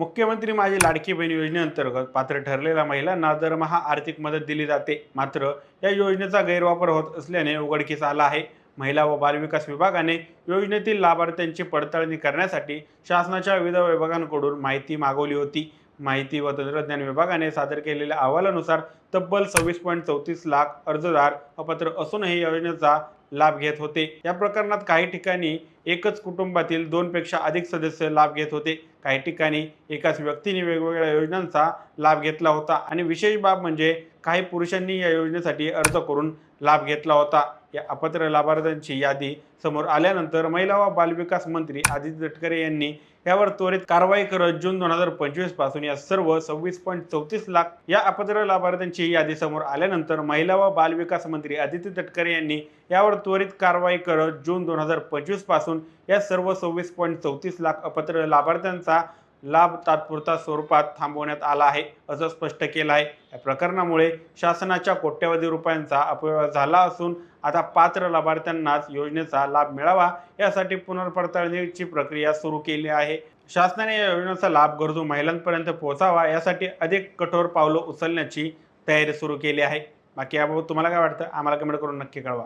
मुख्यमंत्री माझी लाडकी बहीण योजनेअंतर्गत पात्र ठरलेल्या महिलांना दरमहा आर्थिक मदत दिली जाते मात्र या योजनेचा गैरवापर होत असल्याने उघडकीस आला आहे. महिला व बालविकास विभागाने योजनेतील लाभार्थ्यांची पडताळणी करण्यासाठी शासनाच्या विविध विभागांकडून माहिती मागवली होती. माहिती व तंत्रज्ञान विभागाने सादर केलेल्या अहवालानुसार तब्बल सव्वीस पॉईंट चौतीस लाख अर्जदार अपात्र असूनही योजनेचा लाभ घेत होते. या प्रकरणात काही ठिकाणी एकच कुटुंबातील दोनपेक्षा अधिक सदस्य लाभ घेत होते. काही ठिकाणी एकाच व्यक्तीने वेगवेगळ्या योजनांचा लाभ घेतला होता आणि विशेष बाब म्हणजे काही पुरुषांनी या योजनेसाठी अर्ज करून लाभ घेतला होता. या अपात्र लाभार्थ्यांची यादी समोर आल्यानंतर महिला व बालविकास मंत्री आदित्य तटकरे यांनी यावर त्वरित कारवाई करत जून दोन हजार पंचवीसपासून या सर्व सव्वीस पॉईंट चौतीस लाख या अपात्र लाभार्थ्यांची यादी समोर आल्यानंतर महिला व बालविकास मंत्री आदित्य तटकरे यांनी यावर त्वरित कारवाई करत जून दोन हजार पंचवीसपासून या सर्व सव्वीस पॉईंट चौतीस लाख अपात्र लाभार्थ्यांचा लाभ तात्पुरता स्वरूपात थांबवण्यात आला आहे असं स्पष्ट केलं आहे. या प्रकरणामुळे शासनाच्या कोट्यवधी रुपयांचा अपव्यय झाला असून आता पात्र लाभार्थ्यांनाच योजनेचा लाभ मिळावा यासाठी पुनर्पडताळणीची प्रक्रिया सुरू केली आहे. शासनाने या योजनेचा लाभ गरजू महिलांपर्यंत पोहोचावा यासाठी अधिक कठोर पावलं उचलण्याची तयारी सुरू केली आहे. बाकी याबाबत तुम्हाला काय वाटतं? आम्हाला कमेंट करून नक्की कळवा.